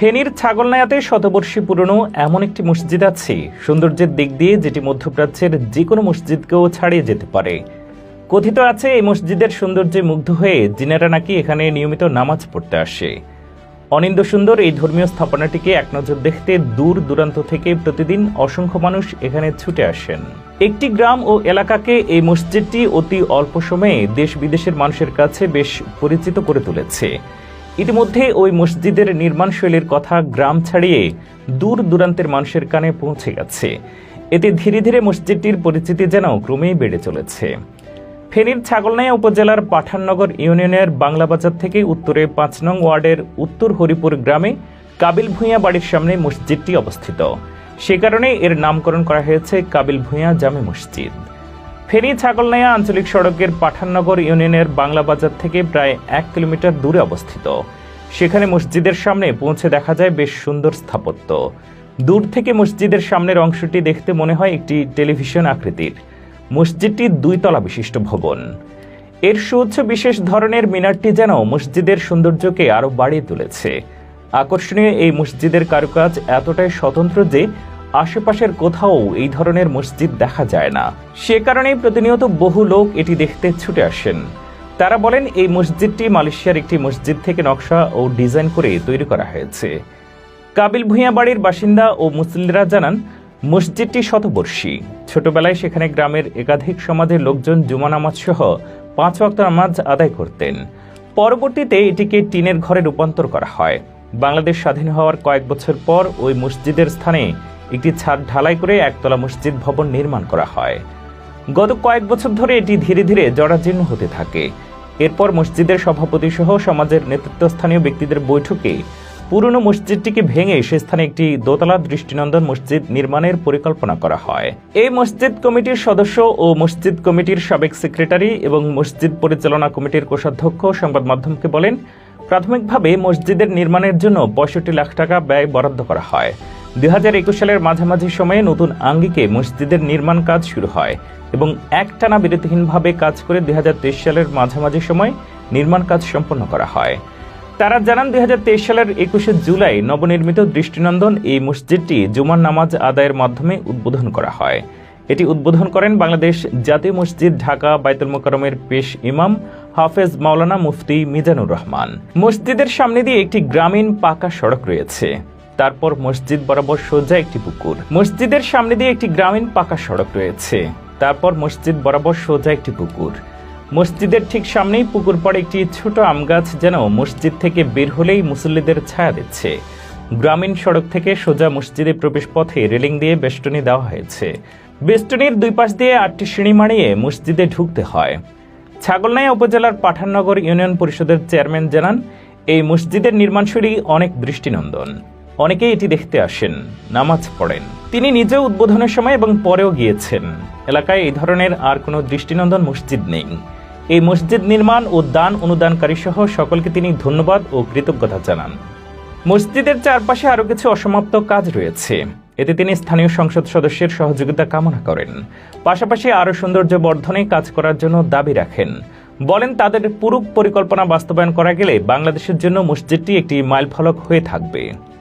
ফেনীর ছাগলনায়াতে শতবর্ষী পুরনো এমন একটি মসজিদ আছে। সৌন্দর্যের দিক দিয়ে যেটি মধ্যপ্রাচ্যের যে কোনো মসজিদকেও ছাড়িয়ে যেতে পারে। কথিত আছে, এই মসজিদের সৌন্দর্যে মুগ্ধ হয়ে জিনারা নাকি এখানে নিয়মিত নামাজ পড়তে আসে। অনিন্দ সুন্দর এই ধর্মীয় স্থাপনাটিকে এক নজর দেখতে দূর দূরান্ত থেকে প্রতিদিন অসংখ্য মানুষ এখানে ছুটে আসেন। একটি গ্রাম ও এলাকাকে এই মসজিদটি অতি অল্প সময়ে দেশ বিদেশের মানুষের কাছে বেশ পরিচিত করে তুলেছে। ইতিমধ্যে ওই মসজিদের নির্মাণশৈলীর কথা গ্রাম ছাড়িয়ে দূর দূরান্তের মানুষের কানে পৌঁছে গেছে। এতে ধীরে ধীরে মসজিদটির পরিচিতি যেন ক্রমেই বেড়ে চলেছে। ফেনীর ছাগলনাইয়া উপজেলার পাঠাননগর ইউনিয়নের বাংলাবাজার থেকে উত্তরে পাঁচ নং ওয়ার্ডের উত্তর হরিপুর গ্রামে কাবিল ভূঁইয়া বাড়ির সামনে মসজিদটি অবস্থিত। সে কারণে এর নামকরণ করা হয়েছে কাবিল ভূঁইয়া জামে মসজিদ। ফেনী ছাগলনাইয়া আঞ্চলিক সড়কের পাঠাননগর ইউনিয়নের বাংলা বাজার থেকে প্রায় এক কিলোমিটার দূরে অবস্থিত। সেখানে মসজিদের সামনে পৌঁছে দেখা যায় বেশ সুন্দর স্থাপত্য। দূর থেকে মসজিদের সামনের অংশটি দেখতে মনে হয় একটি টেলিভিশন আকৃতির। মসজিদটি দুই তলা বিশিষ্ট ভবন। এর সুউচ্চ বিশেষ ধরনের মিনারটি যেন মসজিদের সৌন্দর্যকে আরও বাড়িয়ে তুলেছে। আকর্ষণীয় এই মসজিদের কারুকাজ এতটাই স্বতন্ত্র যে আশেপাশের কোথাও এই ধরনের মসজিদ দেখা যায় না। সে কারণেই প্রতিনিয়ত বহু লোক এটি দেখতে ছুটে আসেন। তারা বলেন, এই মসজিদটি মালয়েশিয়ার একটি মসজিদ থেকে নকশা ও ডিজাইন করে তৈরি করা হয়েছে। কাবিল ভূঁইয়া বাড়ির বাসিন্দা ও মুসলিমরা জানান, মসজিদটি শতবর্ষী। ছোটবেলায় সেখানে গ্রামের একাধিক সমাজের লোকজন জুমা নামাজ সহ পাঁচ ওয়াক্ত নামাজ আদায় করতেন। পরবর্তীতে এটিকে টিনের ঘরে রূপান্তর করা হয়। বাংলাদেশ স্বাধীন হওয়ার কয়েক বছর পর ওই মসজিদের স্থানে একটি ছাদ ঢালাই করে একতলা মসজিদ ভবন নির্মাণ করা হয়। গত কয়েক বছর ধরে এটি ধীরে ধীরে জরাজীর্ণ হতে থাকে। এরপর মসজিদের সভাপতি সহ সমাজের নেতৃত্বস্থানীয় ব্যক্তিদের বৈঠকে পুরনো মসজিদটিকে ভেঙে সে স্থানে একটি দোতলা দৃষ্টিনন্দন মসজিদ নির্মাণের পরিকল্পনা করা হয়। এই মসজিদ কমিটির সদস্য ও মসজিদ কমিটির সাবেক সেক্রেটারি এবং মসজিদ পরিচালনা কমিটির কোষাধ্যক্ষ সংবাদ মাধ্যমকে বলেন, প্রাথমিকভাবে মসজিদের নির্মাণের জন্য পঁয়ষট্টি লাখ টাকা ব্যয় বরাদ্দ করা হয়। দুই হাজার একুশ সালের মাঝামাঝি সময়ে নতুন আঙ্গিকে মসজিদের নির্মাণ কাজ শুরু হয় এবং একটানা বিরতিহীনভাবে কাজ করে দুই হাজার তেইশ সালের মাঝামাঝি সময় নির্মাণ কাজ সম্পন্ন করা হয়। তারা জানান দুই হাজার তেইশ সালের একুশে জুলাই নবনির্মিত দৃষ্টিনন্দন এই মসজিদটি জুমার নামাজ আদায়ের মাধ্যমে উদ্বোধন করা হয়। এটি উদ্বোধন করেন বাংলাদেশ জাতীয় মসজিদ ঢাকা বাইতুল মোকারমের পেশ ইমাম হাফেজ মাওলানা মুফতি মিজানুর রহমান। মসজিদের সামনে দিয়ে একটি গ্রামীণ পাকা সড়ক রয়েছে। তারপর মসজিদ বরাবর সোজা একটি পুকুর। মসজিদের সামনে দিয়ে একটি গ্রামীণ পাকা সড়ক রয়েছে। তারপর মসজিদ বরাবর সোজা একটি পুকুর। মসজিদের ঠিক সামনেই পুকুর পড়ে একটি ছোট আম গাছ যেন মসজিদ থেকে বের হলেই মুসল্লিদের ছায়া দিচ্ছে। গ্রামীণ সড়ক থেকে সোজা মসজিদে প্রবেশ পথে রেলিং দিয়ে বেষ্টনী দেওয়া হয়েছে। বেষ্টনীর দুই পাশ দিয়ে আটটি সিঁড়ি মারিয়ে মসজিদে ঢুকতে হয়। ছাগলনাইয়া উপজেলার পাঠাননগর ইউনিয়ন পরিষদের চেয়ারম্যান জানান, এই মসজিদের নির্মাণশৈলী অনেক দৃষ্টিনন্দন। অনেকেই এটি দেখতে আসেন, নামাজ পড়েন। তিনি নিজেও উদ্বোধনের সময় এবং পরেও গিয়েছেন। এলাকায় এই ধরনের আর কোনো দৃষ্টিনন্দন মসজিদ নেই। এই মসজিদ নির্মাণ ও দান অনুদানকারী সহ সকলকে তিনি ধন্যবাদ ও কৃতজ্ঞতা জানান। মসজিদের চারপাশে আরও কিছু অসমাপ্ত কাজ রয়েছে। এতে তিনি স্থানীয় সংসদ সদস্যের সহযোগিতা কামনা করেন। পাশাপাশি আরও সৌন্দর্য বর্ধনে কাজ করার জন্য দাবি রাখেন। বলেন, তাদের পুরো পরিকল্পনা বাস্তবায়ন করা গেলে বাংলাদেশের জন্য মসজিদটি একটি মাইলফলক হয়ে থাকবে।